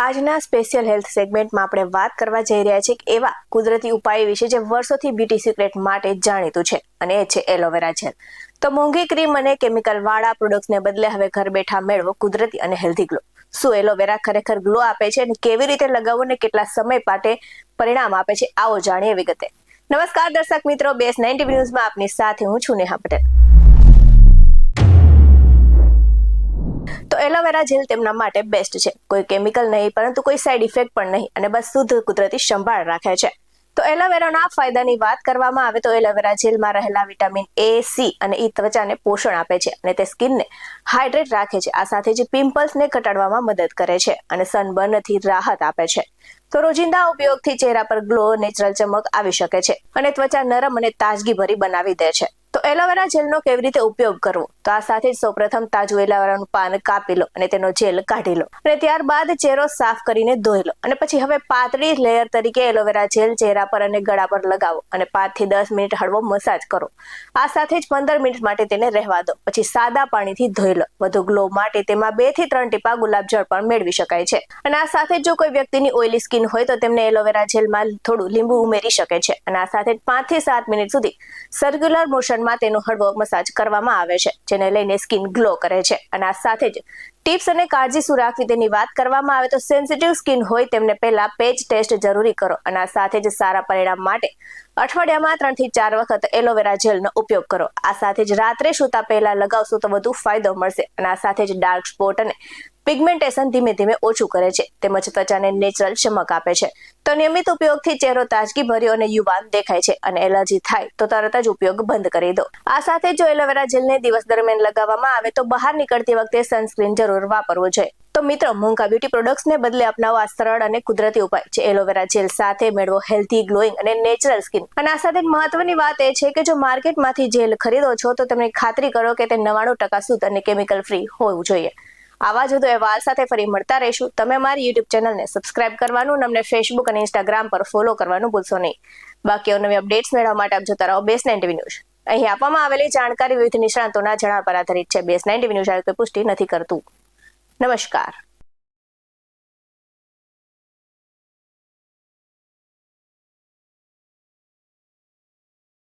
આજના special health સેગમેન્ટમાં આપણે વાત કરવા જઈ રહ્યા છીએ એવા કુદરતી ઉપાયો વિશે જે વર્ષોથી બ્યુટી સિક્રેટ માટે જાણીતું છે, અને એ છે એલોવેરા જેલ. તો મોંઘી ક્રીમ અને કેમિકલ વાળા પ્રોડક્ટ્સને બદલે હવે ઘર બેઠા મેળવો કુદરતી અને હેલ્ધી ગ્લો શું એલોવેરા ખરેખર ગ્લો આપે છે અને કેવી રીતે લગાવવું ને કેટલા સમય માટે પરિણામ આપે છે, આવો જાણીએ વિગતે. નમસ્કાર દર્શક મિત્રો, બેસ નાઇન્ટી ન્યૂઝમાં આપની સાથે હું છું નેહા પટેલ. એલોવેરા જેલ તેમના માટે બેસ્ટ છે. કોઈ કેમિકલ નહીં, પરંતુ કોઈ સાઈડ ઇફેક્ટ પણ નહીં અને બસ શુદ્ધ કુદરતી સંભાળ રાખે છે. તો એલોવેરાના ફાયદાની વાત કરવામાં આવે તો એલોવેરા જેલમાં રહેલા વિટામિન એ સી અને ઈ ત્વચાને પોષણ આપે છે અને તે સ્કિનને હાઇડ્રેટ રાખે છે. આ સાથે જ પિમ્પલ્સને ઘટાડવામાં મદદ કરે છે અને સનબર્નથી રાહત આપે છે. તો રોજિંદા ઉપયોગથી ચહેરા પર ગ્લો નેચરલ ચમક આવી શકે છે અને ત્વચા નરમ અને તાજગીભરી બનાવી દે છે. એલોવેરા જેલનો કેવી રીતે ઉપયોગ કરવો? તો આ સાથે જ સૌપ્રથમ તાજું એલોવેરાનું પાન કાપી લો અને તેનો જેલ કાઢી લો. અને ત્યારબાદ ચહેરો સાફ કરીને ધોઈ લો. અને પછી હવે પાતળી લેયર તરીકે એલોવેરા જેલ ચહેરા પર અને ગળા પર લગાવો અને પાંચથી દસ મિનિટ હળવો મસાજ કરો. આ સાથે જ પંદર મિનિટ માટે તેને રહેવા દો. પછી સાદા પાણીથી ધોઈ લો. વધુ ગ્લો માટે તેમાં બેથી ત્રણ ટીપા ગુલાબ જળ પણ મેળવી શકાય છે. અને આ સાથે જો કોઈ વ્યક્તિની ઓઇલી સ્કિન હોય તો તેમને એલોવેરા જેલમાં થોડું લીંબુ ઉમેરી શકે છે. અને આ સાથે પાંચથી સાત મિનિટ સુધી સર્ક્યુલર મોશનમાં તેનો હળવો મસાજ કરવામાં આવે છે, જેને લઈને સ્કિન ગ્લો કરે છે. અને આ સાથે જ ટિપ્સ અને કાળજી શું રાખવી તેની વાત કરવામાં આવે તો સેન્સિટિવ સ્કિન હોય તેમને પહેલા પેજ ટેસ્ટ જરૂરી કરો. અને આ સાથે જ સારા પરિણામ માટે અઠવાડિયામાં ત્રણથી ચાર વખત એલોવેરા જેલનો ઉપયોગ કરો. આ સાથે જ રાત્રે સૂતા પહેલા લગાવશો તો વધુ ફાયદો મળશે. અને આ સાથે જ ડાર્ક સ્પોટ અને પિગમેન્ટેશન ધીમે ધીમે ઓછું કરે છે. તેમજ ત્વચાને નેચરલ ચમક આપે છે. તો નિયમિત ઉપયોગથી ચહેરો તાજગી ભર્યો અને યુવાન દેખાય છે અને એલર્જી થાય તો તરત જ ઉપયોગ બંધ કરી દો. આ સાથે જો એલોવેરા જેલને દિવસ દરમિયાન લગાવવામાં આવે તો બહાર નીકળતી વખતે સનસ્ક્રીન જરૂર વાપરવું જોઈએ. તો મિત્રો, મોંઘા બ્યુટી પ્રોડક્ટ્સને બદલે અપનાવો આ સરળ અને કુદરતી ઉપાય છે એલોવેરા જેલ સાથે મેળવો હેલ્ધી, ગ્લોઈંગ અને નેચરલ સ્કિન. અને આ સાથે મહત્વની વાત એ છે કે જો માર્કેટમાંથી જેલ ખરીદો છો તો તમને ખાતરી કરો કે તે નવાણું ટકા શુદ્ધ અને કેમિકલ ફ્રી હોવું જોઈએ. આવા જ અહેવાલ સાથે ફરી મળતા રહીશું. તમે મારી યુટ્યુબ ચેનલને સબસ્ક્રાઇબ કરવાનું અને અમને ફેસબુક અને ઇન્સ્ટાગ્રામ પર ફોલો કરવાનું ભૂલશો નહીં. બાકી નવી અપડેટ્સ મેળવવા માટે આપ જોતા રહો બેસ નાઇન ન્યૂઝ અહીં આપવામાં આવેલી જાણકારી વિવિધ નિષ્ણાંતોના જણાવ પર આધારિત છે. બેસ નાઇન ટીવી ન્યૂઝ કોઈ પુષ્ટિ નથી કરતું. નમસ્કાર.